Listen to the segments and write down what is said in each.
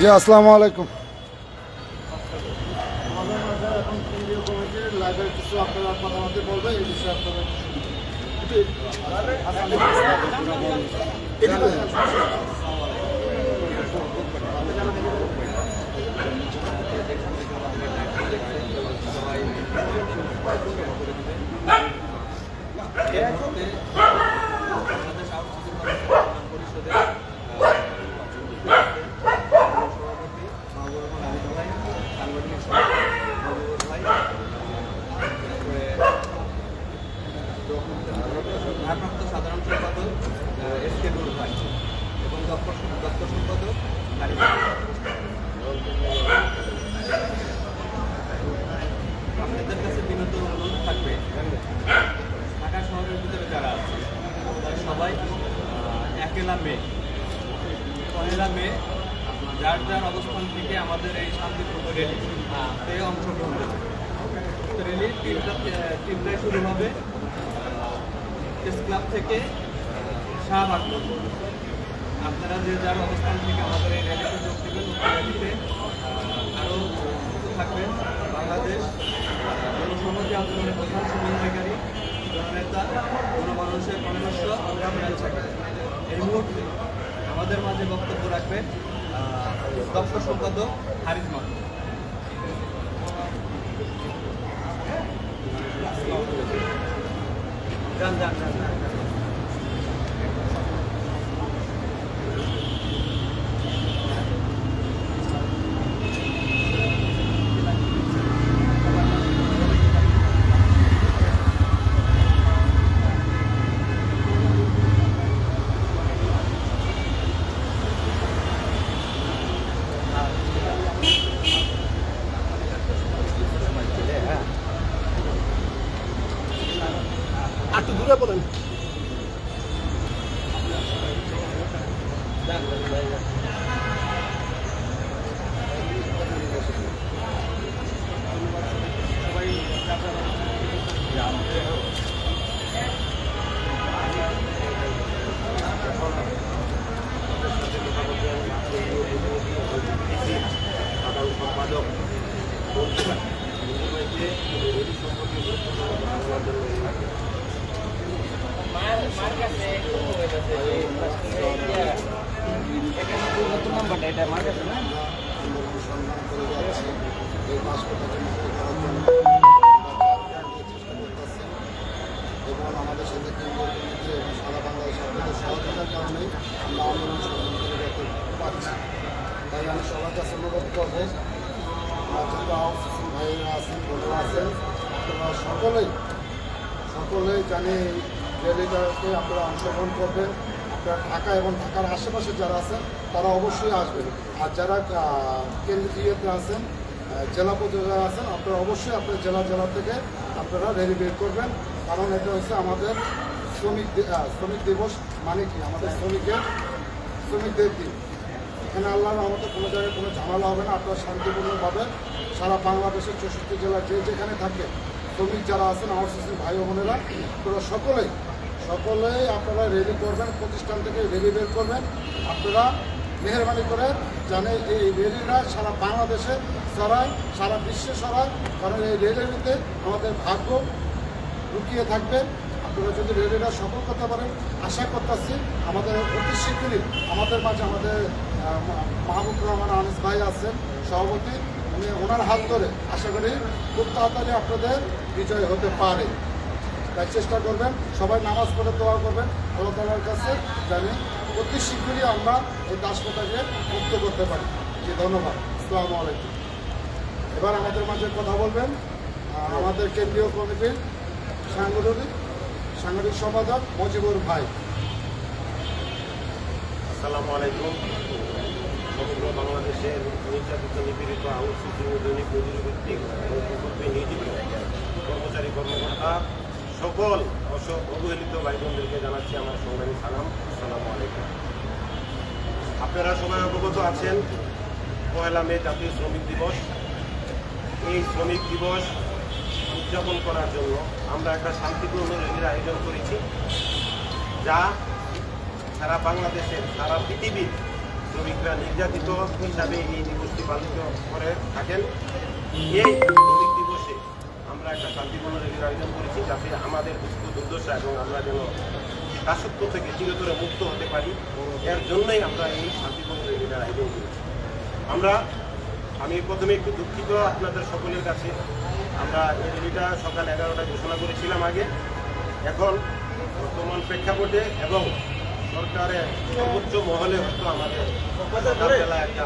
জি আসসালামু আলাইকুম আমাদের মাঝে এখন কেন্দ্রীয় কমিটির লাইব্রেরি কিছু আপনারা কথা মতো বলবেন এই বিষয়ে আপনারা ভারপ্রাপ্ত সাধারণ সম্পাদক এস কে নুর ভাই এবং দপ্তর সম্পাদক হারিফ আপনাদের কাছে বিনোদ অনুরোধ থাকবে ঢাকা শহরের ভিতরে যারা আছে তারা সবাই একেলা মে। পহেলা মে, যার যার অবস্থান থেকে আমাদের এই শান্তিপূর্ণ র্যালি তে অংশগ্রহণ করবে র্যালি তিনটা তিনটায় শুরু হবে। প্রেস ক্লাব থেকে শাহবাগ। আপনারা যে যার অবস্থান থেকে আমাদের এই র্যালিতে যোগ দেবেন র্যালিতে আরও থাকবেন। বাংলাদেশ জনসমাজী আন্দোলনের প্রধান সমন্বয়কারী, জননেতা, গণমানুষের পরামর্শ রামলাল সাকিব এই আমাদের মাঝে বক্তব্য রাখবেন দপ্তর সম্পাদক হারিজ মাহমুদ। যান যান যান। বলেন সবার কাছে ভাইয়েরা আছেন বোনেরা আছেন, আপনারা সকলেই সকলেই জানি এই আপনারা অংশগ্রহণ করবেন। আপনারা ঢাকা এবং ঢাকার আশেপাশে যারা আছেন, তারা অবশ্যই আসবেন। আর যারা কেন্দ্রীয়তে আছেন জেলা পর্যায়ে আছেন, আপনারা অবশ্যই আপনার জেলা জেলা থেকে আপনারা র্যালি বের করবেন। কারণ এটা হচ্ছে আমাদের শ্রমিক শ্রমিক দিবস মানে কি? আমাদের শ্রমিকের, শ্রমিকদের দিন। এখানে আল্লাহ আমাদের কোনো জায়গায় কোনো ঝামেলা হবে না, আপনারা শান্তিপূর্ণভাবে সারা বাংলাদেশের চৌষট্টি জেলা যে যেখানে থাকে, শ্রমিক যারা আছেন আউটসোর্সিং ভাই বোনেরা, তোরা সকলেই সকলেই আপনারা রেডি করবেন, প্রতিষ্ঠান থেকে রেডি বের করবেন। আপনারা মেহরবানি করে জানে এই রেলিরা সারা বাংলাদেশে ছড়ায়, সারা বিশ্বে ছড়ায়, কারণ এই রেলিতে আমাদের ভাগ্য লুকিয়ে থাকবে। আপনারা যদি রেলিরা সফল করতে পারেন আশা করতেছি আমাদের অতি শীঘ্রই আমাদের মাঝে আমাদের মাহবুব রহমান আনিস ভাই আছেন, সভাপতি। উনি ওনার হাত ধরে আশা করি খুব তাড়াতাড়ি আপনাদের বিজয় হতে পারে। তাই চেষ্টা করবেন, সবাই নামাজ পড়ে দোয়া করবেন, আল্লাহ তালার কাছে জানি অতি শীঘ্রই আমরা এই দাসপতাকে মুক্ত করতে পারি। জি, ধন্যবাদ। আসসালামু আলাইকুম। এবার আমাদের মাঝে কথা বলবেন আমাদের কেন্দ্রীয় কমিটির সাংগঠনিক সাংগঠনিক সম্পাদক মজিবুর ভাই। আসসালামু আলাইকুম। সমগ্র বাংলাদেশের নির্যাতিত, নিপীড়িত ও দৈনিক মজুরি ভিত্তিক প্রকল্পে নিয়োজিত কর্মচারী, কর্মকর্তা সকল অবহেলিত ভাই বোনদেরকে জানাচ্ছি আমার সংগ্রামী সালাম। আসসালামু আলাইকুম। আপনারা সবাই অবগত আছেন পয়লা মে জাতীয় শ্রমিক দিবস। এই শ্রমিক দিবস উদযাপন করার জন্য আমরা একটা শান্তিপূর্ণ র্যালির আয়োজন করেছি, যা সারা বাংলাদেশের, সারা পৃথিবীর শ্রমিকরা নির্যাতিত হিসাবে এই দিবসটি পালিত করে থাকেন। এই শ্রমিক দিবসে আমরা একটা শান্তিপূর্ণ র্যালির আয়োজন করেছি, যাতে আমাদের দুঃখ দুর্দশা এবং আমরা যেন দাসত্ব থেকে চিরতরে মুক্ত হতে পারি। এর জন্যই আমরা এই শান্তিপূর্ণ র্যালির আয়োজন করেছি। আমরা, আমি প্রথমে একটু দুঃখিত আপনাদের সকলের কাছে। আমরা এই র্যালিটা সকাল এগারোটায় ঘোষণা করেছিলাম আগে। এখন বর্তমান প্রেক্ষাপটে এবং সরকারের সর্বোচ্চ মহলে হয়তো আমাদের সকালবেলা একটা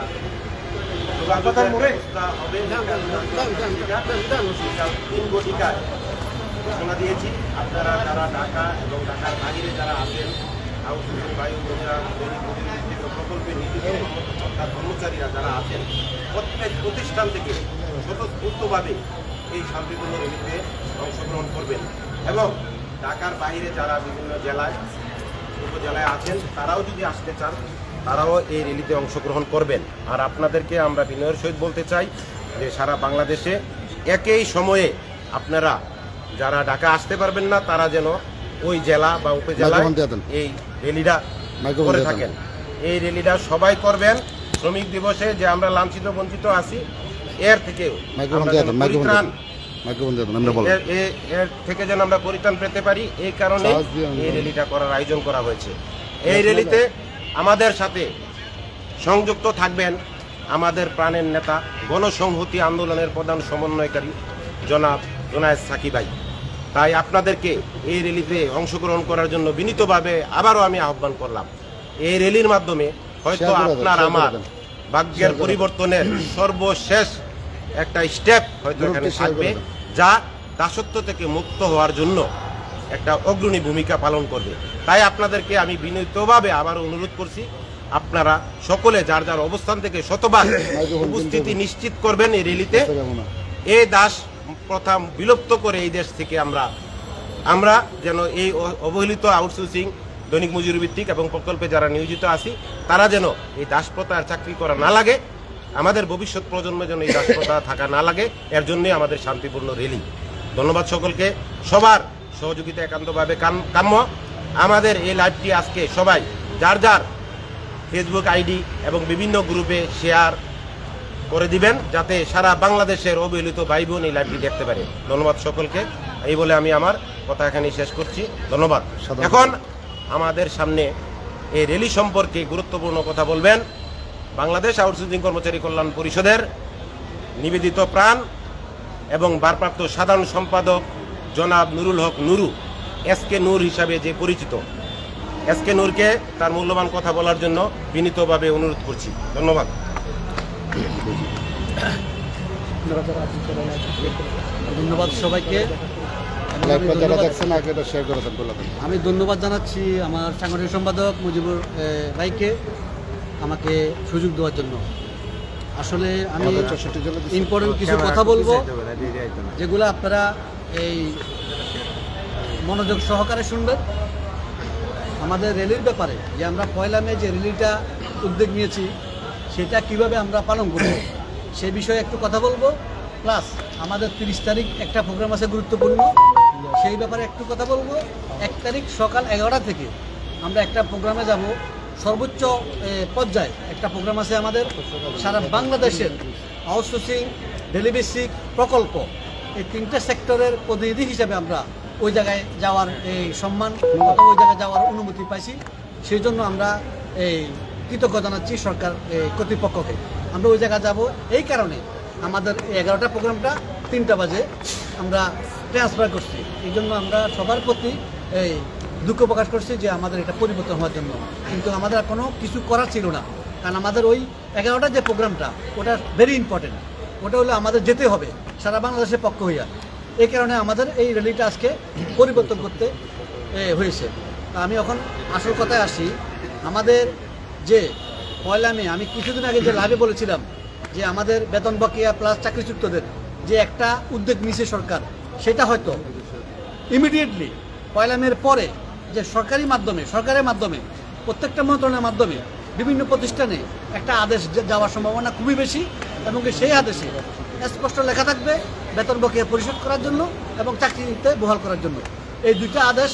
তিন ঘটিকায় ঘোষণা দিয়েছি। আপনারা যারা ঢাকা এবং ঢাকার বাইরে যারা আছেন আউটসোর্সিং বায়ু ভিত্তিক প্রকল্পে নিযুক্ত কর্মচারীরা যারা আছেন প্রত্যেক প্রতিষ্ঠান থেকে স্বতঃস্ফূর্তভাবে এই শান্তিপূর্ণ র্যালিতে অংশগ্রহণ করবেন। এবং ঢাকার বাইরে যারা বিভিন্ন জেলায় উপজেলায় আছেন তারাও যদি আসতে চান তারাও এই র্যালিতে অংশগ্রহণ করবেন। আর আপনাদেরকে আমরা বিনয়ের সহিত বলতে চাই যে সারা বাংলাদেশে একই সময়ে আপনারা যারা ঢাকা আসতে পারবেন না তারা যেন ওই জেলা বা দেন। এই র্যালিটা করে থাকেন। এই র্যালিটা সবাই করবেন। শ্রমিক দিবসে যে আমরা লাঞ্ছিত বঞ্চিত আছি এর থেকেও পরিত্রাণ এর থেকে যেন আমরা পরিত্রাণ পেতে পারি এই কারণে এই। র্যালিটা করার আয়োজন করা হয়েছে এই র্যালিতে আমাদের সাথে সংযুক্ত থাকবেন আমাদের প্রাণের নেতা গণসংহতি আন্দোলনের প্রধান সমন্বয়কারী জনাব জোনায়েদ সাকিবাই তাই আপনাদেরকে এই র্যালিতে অংশগ্রহণ করার জন্য বিনীতভাবে আবারও আমি আহ্বান করলাম এই র্যালির মাধ্যমে হয়তো আপনার আমার। ভাগ্যের। পরিবর্তনের সর্বশেষ একটা স্টেপ হয়তো এখানে থাকবে যা দাসত্ব থেকে মুক্ত হওয়ার জন্য একটা অগ্রণী ভূমিকা পালন করবে। তাই আপনাদেরকে আমি বিনীতভাবে আবার অনুরোধ করছি আপনারা সকলে যার যার অবস্থান থেকে শতবার উপস্থিতি নিশ্চিত করবেন এই র্যালিতে। না। এই দাস প্রথা বিলুপ্ত করে এই দেশ থেকে আমরা আমরা যেন এই অবহেলিত আউটসোর্সিং দৈনিক মজুরি ভিত্তিক এবং প্রকল্পে যারা নিয়োজিত আছি তারা যেন এই দাস প্রথার চাকরি করা না লাগে। আমাদের ভবিষ্যৎ প্রজন্মের জন্য এই দাস প্রথা থাকা না লাগে এর জন্যই আমাদের শান্তিপূর্ণ র্যালি ধন্যবাদ সকলকে। সবার সহযোগিতা একান্তভাবে কাম্য। আমাদের এই লাইভটি আজকে সবাই যার যার ফেসবুক আইডি এবং বিভিন্ন গ্রুপে শেয়ার করে দিবেন যাতে সারা বাংলাদেশের অবহেলিত ভাই বোন এই লাইভটি দেখতে পারে। ধন্যবাদ সকলকে। এই বলে আমি আমার কথা এখানে শেষ করছি। ধন্যবাদ। এখন আমাদের সামনে এই র্যালি সম্পর্কে গুরুত্বপূর্ণ কথা বলবেন। বাংলাদেশ আউটসোর্সিং কর্মচারী কল্যাণ পরিষদের নিবেদিত প্রাণ এবং ভারপ্রাপ্ত সাধারণ সম্পাদক জনাব নুরুল হক নুরু এস কে নূর হিসাবে যে পরিচিত। এস কে নূরকে তার মূল্যবান কথা বলার জন্য বিনীতভাবে অনুরোধ করছি। ধন্যবাদ। ধন্যবাদ সবাইকে। আমি ধন্যবাদ- জানাচ্ছি আমার সাংগঠনিক সম্পাদক মুজিবুর ভাইকে। আমাকে সুযোগ দেওয়ার জন্য। আসলে আমি আমাদের 64 জেলা ইম্পর্টেন্ট কিছু কথা বলব যেগুলো আপনারা এই মনোযোগ সহকারে শুনবেন। আমাদের র্যালির ব্যাপারে যে আমরা পয়লা মে যে র্যালিটা উদ্যোগ নিয়েছি সেটা কীভাবে আমরা পালন করব সে বিষয়ে একটু কথা বলব। প্লাস আমাদের তিরিশ তারিখ একটা প্রোগ্রাম আছে গুরুত্বপূর্ণ সেই ব্যাপারে একটু কথা বলব। এক তারিখ সকাল এগারোটা থেকে আমরা একটা প্রোগ্রামে যাব। সর্বোচ্চ পর্যায়ে একটা প্রোগ্রাম আছে আমাদের, সারা বাংলাদেশের আউটসোর্সিং ডেলিবেসিক প্রকল্প। এই তিনটা সেক্টরের প্রতিনিধি হিসেবে আমরা ওই জায়গায় যাওয়ার এই সম্মান ওই জায়গায় যাওয়ার অনুমতি পাইছি। সেই জন্য আমরা এই কৃতজ্ঞ জানাচ্ছি সরকার কর্তৃপক্ষকে। আমরা ওই জায়গায় যাব। এই কারণে আমাদের এগারোটা প্রোগ্রামটা তিনটা বাজে আমরা ট্রান্সফার করছি। এই জন্য আমরা সবার প্রতি এই দুঃখ প্রকাশ করছে যে আমাদের এটা পরিবর্তন হওয়ার জন্য। কিন্তু আমাদের আর কোনো কিছু করার ছিল না। কারণ আমাদের ওই এগারোটা যে প্রোগ্রামটা, ওটা ভেরি ইম্পর্টেন্ট ওটা হলো আমাদের যেতে হবে, সারা বাংলাদেশের পক্ষ হইয়া। এই কারণে আমাদের এই র্যালিটা আজকে পরিবর্তন করতে হয়েছে। আমি এখন আসল কথায় আসি, আমাদের যে পয়লা মে, আমি কিছুদিন আগে যে লাভে বলেছিলাম যে আমাদের বেতন বকেয়া প্লাস চাকরিচ্যুতদের যে একটা উদ্যোগ নিছে সরকার, সেটা হয়তো ইমিডিয়েটলি পয়লা মের পরে যে সরকারি মাধ্যমে, সরকারের মাধ্যমে, প্রত্যেকটা মন্ত্রণালয়ের মাধ্যমে বিভিন্ন প্রতিষ্ঠানে একটা আদেশ যাওয়ার সম্ভাবনা খুবই বেশি এবং সেই আদেশে স্পষ্ট লেখা থাকবে বেতন বকেয়া পরিশোধ করার জন্য এবং চাকরিতে বহাল করার জন্য। এই দুইটা আদেশ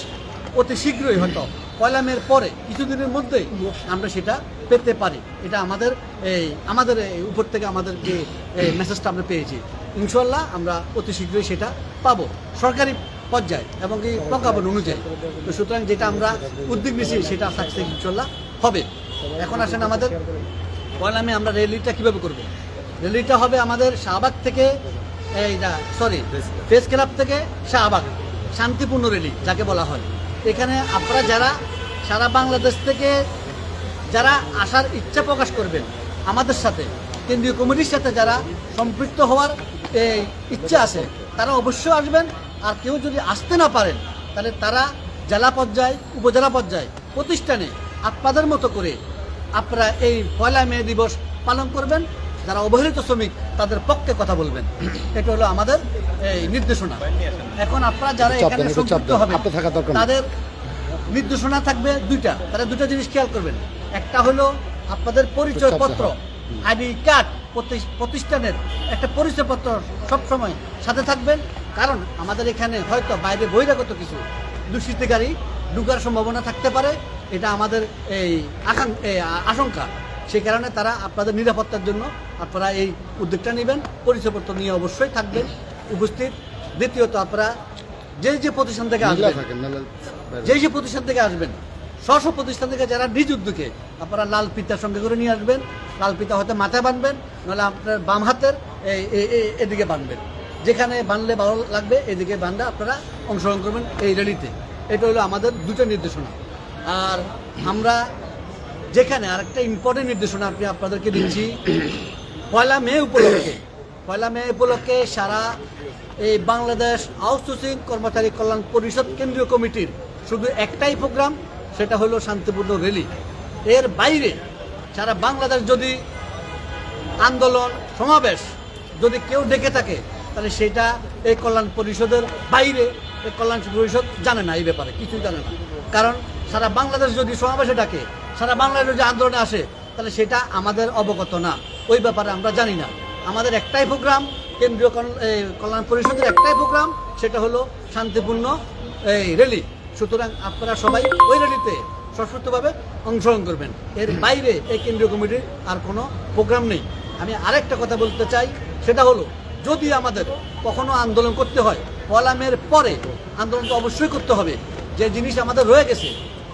অতি শীঘ্রই হয়তো পয়লা মের পরে কিছুদিনের মধ্যেই আমরা সেটা পেতে পারি। এটা আমাদের এই, আমাদের উপর থেকে আমাদের যে মেসেজটা আমরা পেয়েছি। ইনশাল্লাহ আমরা অতি শীঘ্রই সেটা পাবো। সরকারি পর্যায়ে এবং এই প্রজ্ঞাপন অনুযায়ী। তো সুতরাং যেটা আমরা উদ্যোগ নিয়েছি সেটা সাকসেস ইনশাল্লাহ হবে। এখন আসেন আমাদের পয়লা মে আমরা র্যালিটা কীভাবে করব? র্যালিটা হবে আমাদের শাহবাগ থেকে এই সরি প্রেস ক্লাব থেকে শাহবাগ, শান্তিপূর্ণ র্যালি যাকে বলা হয়। এখানে আপনারা যারা সারা বাংলাদেশ থেকে যারা আসার ইচ্ছা প্রকাশ করবেন, আমাদের সাথে, কেন্দ্রীয় কমিটির সাথে যারা সম্পৃক্ত হওয়ার ইচ্ছা আছে, তারা অবশ্যই আসবেন। আর কেউ যদি আসতে না পারেন তাহলে তারা জেলা পর্যায়ে উপজেলা পর্যায়ে প্রতিষ্ঠানে আপনাদের মতো করে আপনারা এই পয়লা মে দিবস পালন করবেন। যারা অবহেলিত শ্রমিক তাদের পক্ষে কথা বলবেন। এটা হলো আমাদের এই নির্দেশনা। এখন আপনারা যারা এখানে দরকার নেই। তাদের নির্দেশনা থাকবে দুইটা। তারা দুটো জিনিস খেয়াল করবেন। একটা হলো আপনাদের পরিচয়পত্র আইডি কার্ড প্রতিষ্ঠানের একটা পরিচয়পত্র সবসময় সাথে থাকবেন। কারণ আমাদের এখানে হয়তো বাইরে বহিরাগত কিছু দুষ্কৃতিকারী ঢুকার সম্ভাবনা থাকতে পারে। এটা আমাদের এই আশঙ্কা। সেই কারণে তারা আপনাদের নিরাপত্তার জন্য আপনারা এই উদ্যোগটা নেবেন। পরিচয়পত্র নিয়ে অবশ্যই থাকবেন। উপস্থিত। দ্বিতীয়ত আপনারা যে যে প্রতিষ্ঠান থেকে আসবেন যে যে প্রতিষ্ঠান থেকে আসবেন স্ব প্রতিষ্ঠান থেকে যারা নিজ উদ্যোগে আপনারা লাল ফিতার সঙ্গে করে নিয়ে আসবেন, লাল পিতা হয়তো মাথায় বাঁধবেন নাহলে আপনার বাম হাতের এই এদিকে বাঁধবেন যেখানে বাঁধলে ভালো লাগবে, এদিকে বান্ধা আপনারা অংশগ্রহণ করবেন এই র্যালিতে। এটা হলো আমাদের দুটো নির্দেশনা। আর আমরা যেখানে আরেকটা ইম্পর্টেন্ট নির্দেশনা আপনি আপনাদেরকে দিচ্ছি, পয়লা মে উপলক্ষে, পয়লা মে উপলক্ষে সারা এই বাংলাদেশ আউটসোর্সিং কর্মচারী কল্যাণ পরিষদ কেন্দ্রীয় কমিটির শুধু একটাই প্রোগ্রাম সেটা হলো শান্তিপূর্ণ র্যালি এর বাইরে সারা বাংলাদেশ যদি আন্দোলন, সমাবেশ যদি কেউ ডেকে থাকে, তাহলে সেটা এই কল্যাণ পরিষদের বাইরে, এই কল্যাণ পরিষদ জানে না এই ব্যাপারে, কিছুই জানে না। কারণ সারা বাংলাদেশ যদি সমাবেশে ডাকে, সারা বাংলাদেশ যদি আন্দোলনে আসে, তাহলে সেটা আমাদের অবগত না। ওই ব্যাপারে আমরা জানি না। আমাদের একটাই প্রোগ্রাম, কেন্দ্রীয় কল্যাণ পরিষদের একটাই প্রোগ্রাম, সেটা হলো শান্তিপূর্ণ, এই র্যালি সুতরাং আপনারা সবাই ওই র্যালিতে সশস্ত্রভাবে অংশগ্রহণ করবেন। এর বাইরে এই কেন্দ্রীয় কমিটির আর কোনো প্রোগ্রাম নেই। আমি আরেকটা কথা বলতে চাই সেটা হলো যদি আমাদের কখনো আন্দোলন করতে হয় পলামের পরে আন্দোলন তো অবশ্যই করতে হবে। যে জিনিস আমাদের রয়ে গেছে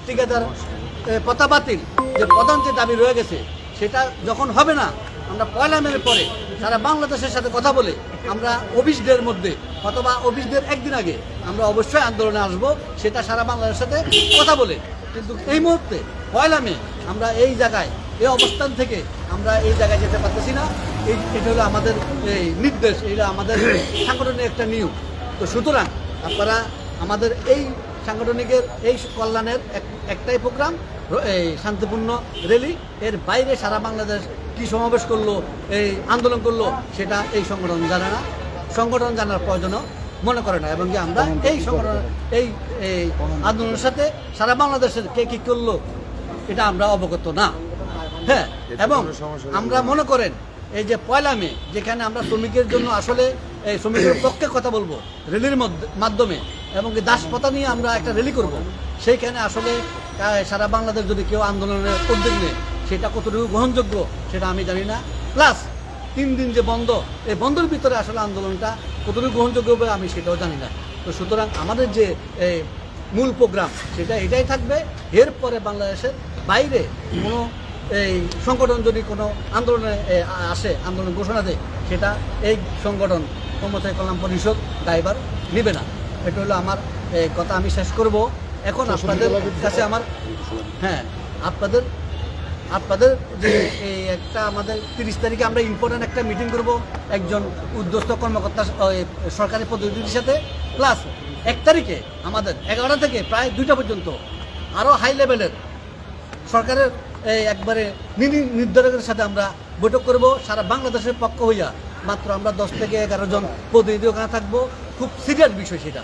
ঠিকাদার এ, পতা বাতিল যে প্রধান যে দাবি রয়ে গেছে সেটা যখন হবে না আমরা পয়লা মের পরে সারা বাংলাদেশের সাথে কথা বলে আমরা অফিস ডের মধ্যে অথবা অফিস ডের একদিন আগে আমরা অবশ্যই আন্দোলনে আসব, সেটা সারা বাংলাদেশের সাথে কথা বলে। কিন্তু এই মুহূর্তে পয়লা মে, আমরা এই জায়গায়, এই অবস্থান থেকে আমরা এই জায়গায় যেতে পারতেছি না। এই, এটা হলো আমাদের, এই নির্দেশ, এটা আমাদের সাংগঠনিক একটা নিয়ম। তো সুতরাং আপনারা আমাদের এই সাংগঠনিকের, এই কল্যাণের এক- একটাই প্রোগ্রাম, এই শান্তিপূর্ণ র্যালি। এর বাইরে সারা বাংলাদেশ কি সমাবেশ করল এই আন্দোলন করল সেটা এই সংগঠন জানে না। সংগঠন জানার প্রয়োজনও মনে করে না এবং কি আমরা এই সংগঠন এই এই আন্দোলনের সাথে সারা বাংলাদেশের কে কি করল এটা আমরা অবগত না। হ্যাঁ এবং আমরা মনে করেন এই যে পয়লা মে যেখানে আমরা শ্রমিকের জন্য আসলে এই শ্রমিকের পক্ষে কথা বলব রেলির মাধ্যমে এবং দাসপতা নিয়ে আমরা একটা র্যালি করব সেইখানে আসলে সারা বাংলাদেশ যদি কেউ আন্দোলনের উদ্যোগ নেয় সেটা কতটুকু গ্রহণযোগ্য সেটা আমি জানি না। প্লাস তিন দিন যে বন্ধ এই বন্ধের ভিতরে আসলে আন্দোলনটা কতটুকু গ্রহণযোগ্য হবে আমি সেটাও জানি না। তো সুতরাং আমাদের যে এই, মূল প্রোগ্রাম সেটা এটাই থাকবে। এরপরে বাংলাদেশের বাইরে কোনো এই সংগঠন যদি কোনো আন্দোলনে আসে আন্দোলন ঘোষণা দেয় সেটা এই সংগঠন কর্মচারী কল্যাণ পরিষদ ড্রাইভার নেবে না। এটা হলো আমার কথা আমি শেষ করব। এখন আপনাদের কাছে আমার হ্যাঁ আপনাদের আপনাদের যে এই একটা আমাদের তিরিশ তারিখে আমরা ইম্পর্টেন্ট একটা মিটিং করব একজন উদ্যোস্ত কর্মকর্তা সরকারি প্রতিনিধির সাথে। প্লাস এক তারিখে আমাদের এগারোটা থেকে প্রায় দুইটা পর্যন্ত আরও হাই লেভেলের সরকারের এই একবারে নির্ধারকের সাথে আমরা বৈঠক করব। সারা বাংলাদেশের পক্ষ হইয়া মাত্র আমরা দশ থেকে এগারো জন প্রতিনিধি ওখানে থাকব। খুব সিরিয়াস বিষয় সেটা।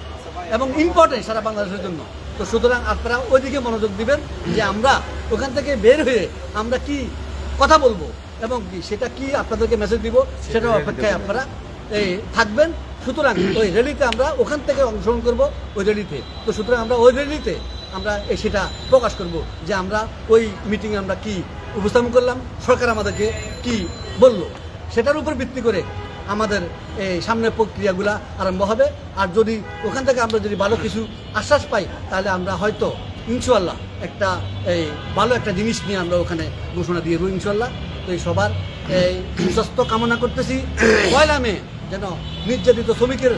এবং ইম্পর্টেন্ট সারা বাংলাদেশের জন্য। তো সুতরাং আপনারা ওইদিকে মনোযোগ দিবেন যে আমরা ওখান থেকে বের হয়ে আমরা কি কথা বলব এবং কি সেটা কি আপনাদেরকে মেসেজ দিব সেটা অপেক্ষায় আপনারা এই থাকবেন। সুতরাং ওই র্যালিতে আমরা ওখান থেকে অংশগ্রহণ করব ওই র্যালিতে তো সুতরাং আমরা ওই র্যালিতে আমরা এই সেটা প্রকাশ করব যে আমরা ওই মিটিংয়ে আমরা কি উপস্থাপন করলাম সরকার আমাদেরকে কি বলল সেটার উপর ভিত্তি করে আমাদের এই সামনের প্রক্রিয়াগুলা আরম্ভ হবে। আর যদি ওখান থেকে আমরা যদি ভালো কিছু আশ্বাস পাই, তাহলে আমরা হয়তো ইনশাল্লাহ একটা এই ভালো একটা জিনিস নিয়ে আমরা ওখানে ঘোষণা দিয়ে দেবো ইনশাল্লাহ তো এই সবার এই সুস্বাস্থ্য কামনা করতেছি। পয়লা মে যেন নির্যাতিত শ্রমিকের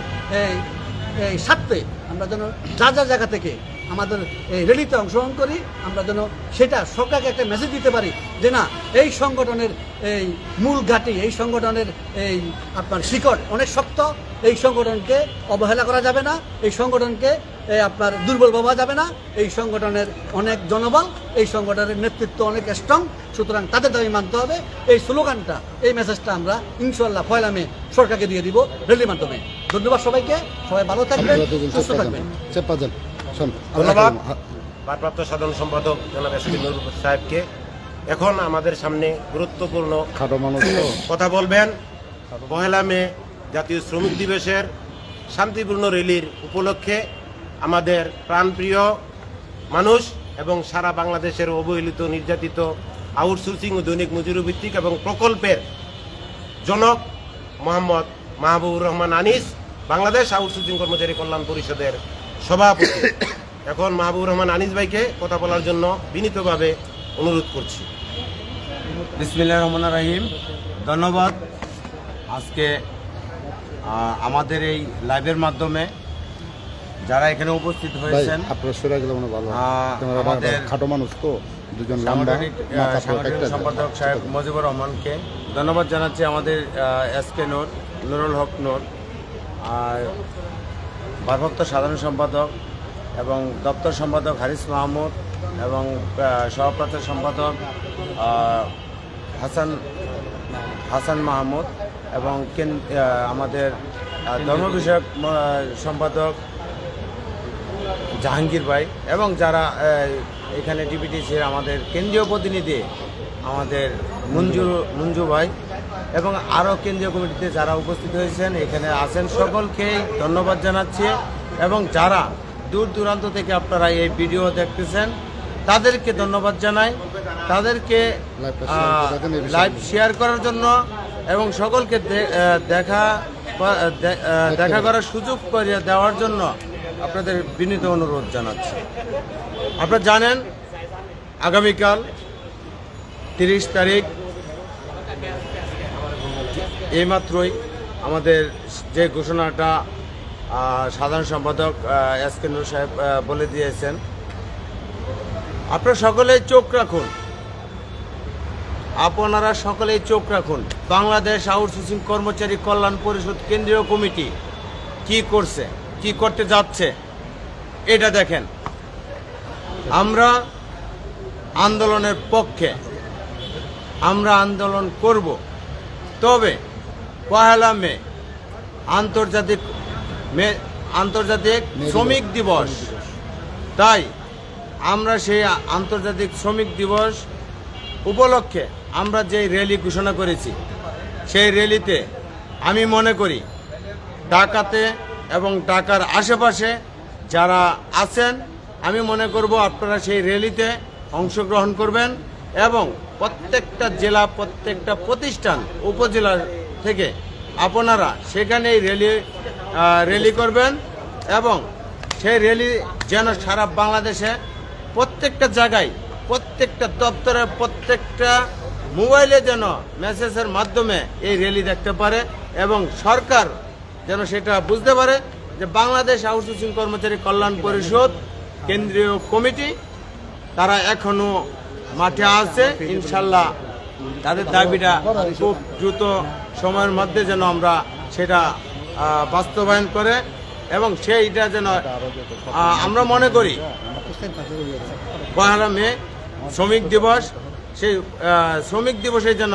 এই স্বার্থে আমরা যেন যা যা জায়গা থেকে আমাদের এই র্যালিতে অংশগ্রহণ করি। আমরা যেন সেটা সরকারকে একটা মেসেজ দিতে পারি যে না এই সংগঠনের এই মূল ঘাঁটি এই সংগঠনের এই আপনার শিকড় অনেক শক্ত। এই সংগঠনকে অবহেলা করা যাবে না। এই সংগঠনকে আপনার দুর্বল ভাবা যাবে না। এই সংগঠনের অনেক জনবল এই সংগঠনের নেতৃত্ব অনেক স্ট্রং সুতরাং তাদের দাবি মানতে হবে। এই স্লোগানটা এই মেসেজটা আমরা ইনশাল্লাহ পয়লা মে সরকারকে দিয়ে দিব রেলির মাধ্যমে। ধন্যবাদ সবাইকে। সবাই ভালো থাকবেন সুস্থ থাকবেন। ধন্যবাদ। হ্যাঁ, ভারপ্রাপ্ত সাধারণ সম্পাদক জনাব এস পি নুরুল সাহেবকে। এখন আমাদের সামনে গুরুত্বপূর্ণ কথা বলবেন। পহেলা মে জাতীয় শ্রমিক দিবসের শান্তিপূর্ণ র্যালির উপলক্ষে আমাদের প্রাণপ্রিয় মানুষ এবং সারা বাংলাদেশের অবহেলিত নির্যাতিত আউটসোর্সিং ও দৈনিক মজুরিভিত্তিক এবং প্রকল্পের জনক মোহাম্মদ মাহবুবুর রহমান আনিস বাংলাদেশ আউটসোর্সিং কর্মচারী কল্যাণ পরিষদের সভাপতি। এখন মাহবুবুর রহমান আনিস ভাইকে কথা বলার জন্য বিনীতভাবে অনুরোধ করছি। বিসমিল্লাহ রহমান রাহিম। ধন্যবাদ। আজকে আমাদের এই লাইভের মাধ্যমে যারা এখানে উপস্থিত হয়েছেন আপনার সরে গেলে মনে ভালো। আহ, তোমরা আমাদের খাটো মানুষ তো দুজন সাংগঠনিক সম্পাদক সাহেব মজিবুর রহমানকে ধন্যবাদ জানাচ্ছি আমাদের এস কে নোর নুরুল হক নোর। আর ভারপ্রাপ্ত সাধারণ সম্পাদক এবং দপ্তর সম্পাদক হারিস মাহমুদ এবং আহ, সম্পাদক হাসান হাসান মাহমুদ এবং আমাদের ধর্ম বিষয়ক সম্পাদক জাহাঙ্গীর ভাই এবং যারা এখানে ডিবিটিসির আমাদের কেন্দ্রীয় প্রতিনিধি আমাদের মঞ্জু মঞ্জু ভাই এবং আরও কেন্দ্রীয় কমিটিতে যারা উপস্থিত হয়েছেন এখানে আছেন সকলকেই ধন্যবাদ জানাচ্ছি এবং যারা দূর দূরান্ত থেকে আপনারা এই ভিডিও দেখতেছেন তাদেরকে ধন্যবাদ জানাই তাদেরকে। লাইভ শেয়ার করার জন্য এবং সকলকে দেখা আহ, দেখা করার সুযোগ করে দেওয়ার জন্য আপনাদের বিনীত অনুরোধ জানাচ্ছি আপনারা জানেন আগামীকাল তিরিশ তারিখ এইমাত্রই আমাদের যে ঘোষণাটা সাধারণ সম্পাদক এস কে নুর সাহেব বলে দিয়েছেন। আপনারা সকলেই চোখ রাখুন। আপনারা সকলেই চোখ রাখুন। বাংলাদেশ আউটসোর্সিং কর্মচারী কল্যাণ পরিষদ কেন্দ্রীয় কমিটি কি করছে, কি করতে যাচ্ছে, এটা দেখেন। আমরা আন্দোলনের পক্ষে, আমরা আন্দোলন করব। তবে পহেলা মে আন্তর্জাতিক মে আন্তর্জাতিক শ্রমিক দিবস। তাই আমরা সেই আন্তর্জাতিক শ্রমিক দিবস উপলক্ষে আমরা যে র্যালি ঘোষণা করেছি সেই র্যালিতে আমি মনে করি ঢাকাতে এবং ঢাকার আশেপাশে যারা আছেন আমি মনে করব আপনারা সেই র্যালিতে অংশগ্রহণ করবেন এবং প্রত্যেকটা জেলা প্রত্যেকটা প্রতিষ্ঠান উপজেলার থেকে আপনারা সেখানে এই র্যালি র্যালি করবেন এবং সেই র্যালি যেন সারা বাংলাদেশে প্রত্যেকটা জায়গায়, প্রত্যেকটা দপ্তরে, প্রত্যেকটা মোবাইলে যেন মেসেজের মাধ্যমে এই র্যালি দেখতে পারে এবং সরকার যেন সেটা বুঝতে পারে যে বাংলাদেশ আউটসোর্সিং কর্মচারী কল্যাণ পরিষদ কেন্দ্রীয় কমিটি, তারা এখনও মাঠে আছে। ইনশাল্লাহ তাদের দাবিটা খুব দ্রুত সময়ের মধ্যে যেন আমরা সেটা বাস্তবায়ন করে এবং সেইটা যেন আমরা মনে করি। পহেলা মে শ্রমিক দিবস সেই শ্রমিক দিবসে যেন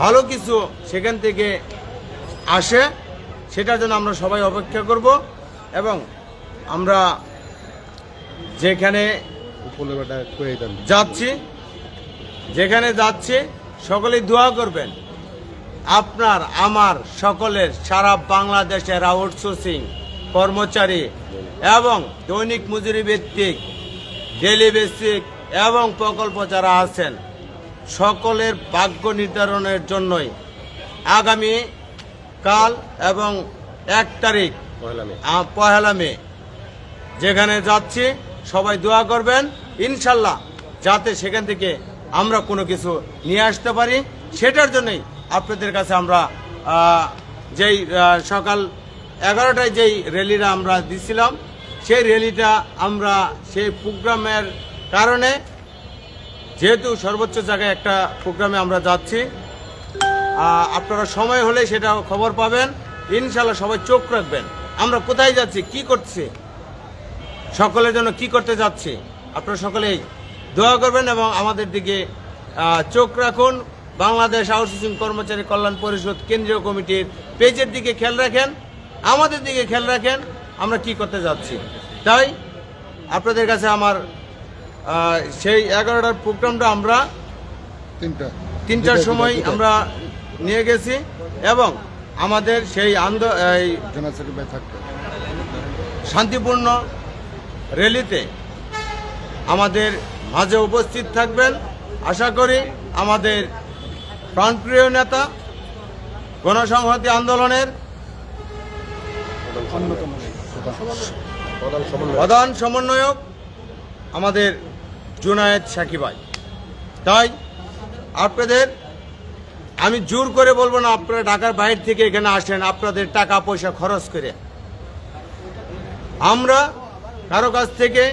ভালো কিছু সেখান থেকে আসে সেটা যেন আমরা সবাই অপেক্ষা করব এবং আমরা যেখানে যাচ্ছি যেখানে যাচ্ছি সকলেই দোয়া করবেন। আপনার আমার সকলের সারা বাংলাদেশের আউটসোর্সিং কর্মচারী এবং দৈনিক মজুরি ভিত্তিক ডেলি বেসিক এবং প্রকল্প যারা আছেন সকলের ভাগ্য নির্ধারণের জন্যই আগামী কাল এবং এক তারিখ পহেলা মে। যেখানে যাচ্ছি সবাই দোয়া করবেন। ইনশাল্লাহ যাতে সেখান থেকে আমরা কোনো কিছু নিয়ে আসতে পারি। সেটার জন্যই আপনাদের কাছে আমরা যেই সকাল এগারোটায় যেই র্যালিটা আমরা দিছিলাম, সেই র্যালিটা আমরা সেই প্রোগ্রামের কারণে, যেহেতু সর্বোচ্চ জায়গায় একটা প্রোগ্রামে আমরা যাচ্ছি আপনারা সময় হলে সেটা খবর পাবেন। ইনশাল্লাহ সবাই চোখ রাখবেন। আমরা কোথায় যাচ্ছি? কি করছি? সকলের জন্য কি করতে যাচ্ছি? আপনারা সকলেই দোয়া করবেন এবং আমাদের দিকে চোখ রাখুন। বাংলাদেশ আউটসোর্সিং কর্মচারী কল্যাণ পরিষদ কেন্দ্রীয় কমিটির পেজের দিকে খেয়াল রাখেন আমাদের দিকে খেয়াল রাখেন আমরা কি করতে যাচ্ছি। তাই আপনাদের কাছে আমার সেই এগারোটার প্রোগ্রামটা আমরা তিনটা। তিনটার সময়। আমরা নিয়ে গেছি এবং আমাদের সেই আন্দো শান্তিপূর্ণ র্যালিতে আমাদের মাঝে উপস্থিত থাকবেন। আশা করি আমাদের প্রাণপ্রিয় নেতা, গণসংহতি আন্দোলনের প্রধান সমন্বয়ক আমাদের জুনায়েদ সাকিবাই তাই আপনাদের, আমি জোর করে বলব না, আপনারা ঢাকার বাইরে থেকে এখানে আসেন, আপনাদের টাকা পয়সা খরচ করে। আমরা কারও কাছ থেকে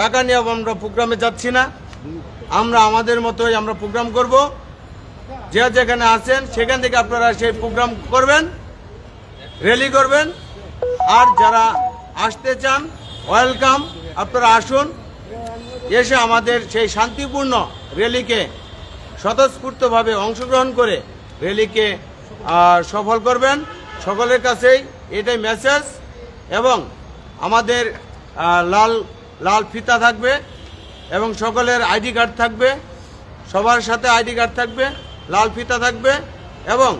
টাকা নিয়ে আমরা প্রোগ্রামে যাচ্ছি না। আমরা আমাদের মতোই আমরা প্রোগ্রাম করব। যে যেখানে আছেন, সেখান থেকে আপনারা সেই প্রোগ্রাম করবেন র্যালি করবেন। আর যারা আসতে চান ওয়েলকাম আপনারা আসুন। এসে আমাদের সেই শান্তিপূর্ণ র্যালিকে স্বতঃস্ফূর্তভাবে অংশগ্রহণ করে র্যালিকে সফল করবেন। সকলের কাছেই এটাই মেসেজ এবং আমাদের লাল লাল ফিতা থাকবে এবং সকলের আইডি কার্ড থাকবে। সবার সাথে আইডি কার্ড থাকবে। লাল ফিতা থাকবে এবং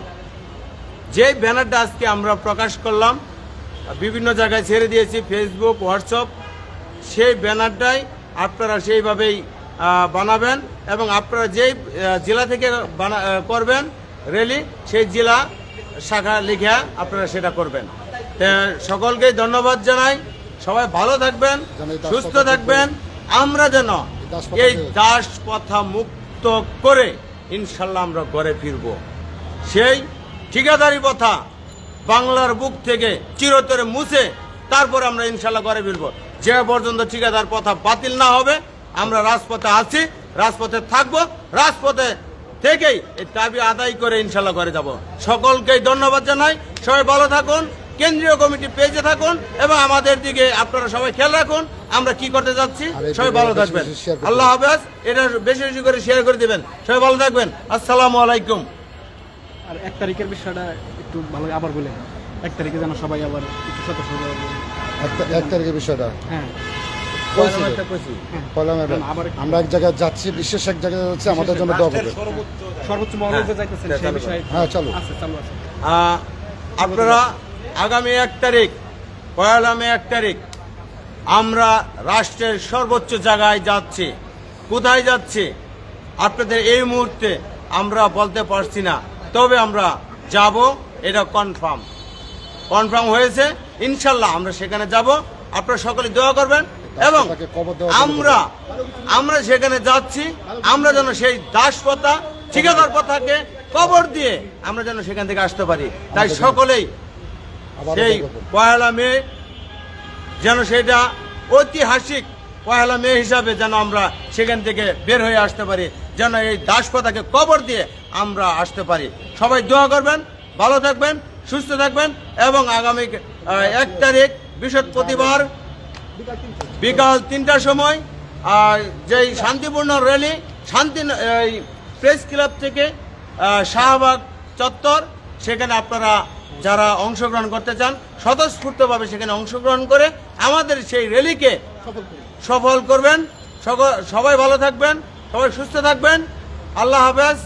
যেই ব্যানারটা আজকে আমরা প্রকাশ করলাম বিভিন্ন জায়গায় ছেড়ে দিয়েছি ফেসবুক হোয়াটসঅ্যাপ সেই ব্যানারটাই আপনারা সেইভাবেই বানাবেন এবং আপনারা যেই জেলা থেকে বানা করবেন র্যালি সেই জেলা শাখা লিখে আপনারা সেটা করবেন। তা সকলকেই ধন্যবাদ জানাই। সবাই ভালো থাকবেন সুস্থ থাকবেন। আমরা যেন এই দাস প্রথা মুক্ত করে ইনশাল্লাহ আমরা ঘরে ফিরব। সেই ঠিকাদারি কথা বাংলার বুক থেকে চিরতরে মুছে তারপর আমরা ইনশাল্লাহ ঘরে ফিরব। যে পর্যন্ত ঠিকাদার কথা বাতিল না হবে, আমরা রাজপথে আছি, রাজপথে থাকব, রাজপথে থেকেই এই দাবি আদায় করে ইনশাল্লাহ ঘরে যাব। সকলকেই ধন্যবাদ জানাই। সবাই ভালো থাকুন কেন্দ্রীয় কমিটি পেজে থাকুন এবং আমাদের দিকে আপনারা সবাই খেয়াল রাখুন আমরা কি করতে যাচ্ছি সবাই ভালো থাকবেন। আল্লাহ হাফেজ এটা বেশি বেশি করে শেয়ার করে দিবেন। সবাই ভালো থাকবেন। আসসালামু আলাইকুম। আর এক তারিখের বিষয়টা একটু ভালো আবার বলেন। এক তারিখে যেন সবাই আবার একটু সতর্ক। এক- এক তারিখের বিষয়টা? হ্যাঁ। একটু- আমরা এক জায়গায় যাচ্ছি বিশেষ এক জায়গায় যাচ্ছি আমাদের জন্য দোয়া করবে সর্বোচ্চ হ্যাঁ চলো আছে। আহ, আপনারা আগামী এক তারিখ পয়লা মে এক তারিখ আমরা রাষ্ট্রের সর্বোচ্চ জায়গায় যাচ্ছি। কোথায় যাচ্ছি? আপনাদের এই মুহূর্তে আমরা বলতে পারছি না। তবে আমরা যাব এটা কনফার্ম কনফার্ম হয়েছে ইনশাল্লাহ আমরা সেখানে যাব। আপনারা সকলে দোয়া করবেন এবং আমরা আমরা সেখানে যাচ্ছি আমরা যেন সেই দাস প্রথা ঠিকাদার প্রথাকে কবর দিয়ে আমরা যেন সেখান থেকে আসতে পারি। তাই সকলেই সেই। পয়লা মে যেন সেটা ঐতিহাসিক পয়লা মে হিসাবে যেন আমরা সেখান থেকে বের হয়ে আসতে পারি যেন এই দাস প্রথাকে কবর দিয়ে আমরা আসতে পারি সবাই দোয়া করবেন ভালো থাকবেন সুস্থ থাকবেন এবং আগামী এক তারিখ বৃহস্পতিবার বিকাল তিনটার সময় আর যেই শান্তিপূর্ণ র্যালি শান্তি এই প্রেস ক্লাব থেকে শাহবাগ চত্বর সেখানে আপনারা যারা অংশগ্রহণ করতে চান স্বতঃস্ফূর্তভাবে সেখানে অংশগ্রহণ করে আমাদের সেই র্যালিকে সফল করবেন। সবাই ভালো থাকবেন সবাই সুস্থ থাকবেন। আল্লাহ হাফেজ।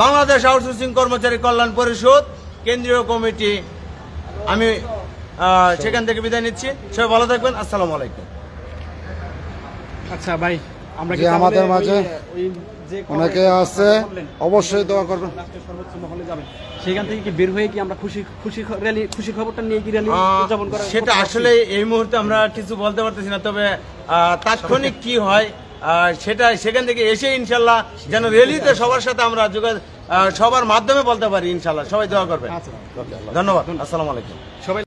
বাংলাদেশ আউটসোর্সিং কর্মচারী কল্যাণ পরিষদ কেন্দ্রীয় কমিটি আমি সেখান থেকে বিদায় নিচ্ছি। সবাই ভালো থাকবেন আসসালামু আলাইকুম। আচ্ছা ভাই আমরা কি আমাদের মাঝে অনেকে আছে অবশ্যই দোয়া করবেন। সর্বোচ্চ মহলে যাবেন। সেখান থেকে কি বের হয়ে কি আমরা খুশি খুশি র্যালি খুশি খবরটা নিয়ে কি র্যালি উদযাপন করা সেটা আসলে এই মুহূর্তে আমরা কিছু বলতে পারতেছি না তবে তাৎক্ষণিক কি হয় আহ, সেটা সেখান থেকে এসে ইনশাল্লাহ যেন রেলিতে সবার সাথে আমরা যোগাযোগ সবার মাধ্যমে বলতে পারি ইনশাল্লাহ। সবাই দোয়া করবেন। আচ্ছা। ধন্যবাদ। আসসালামু আলাইকুম। সবাই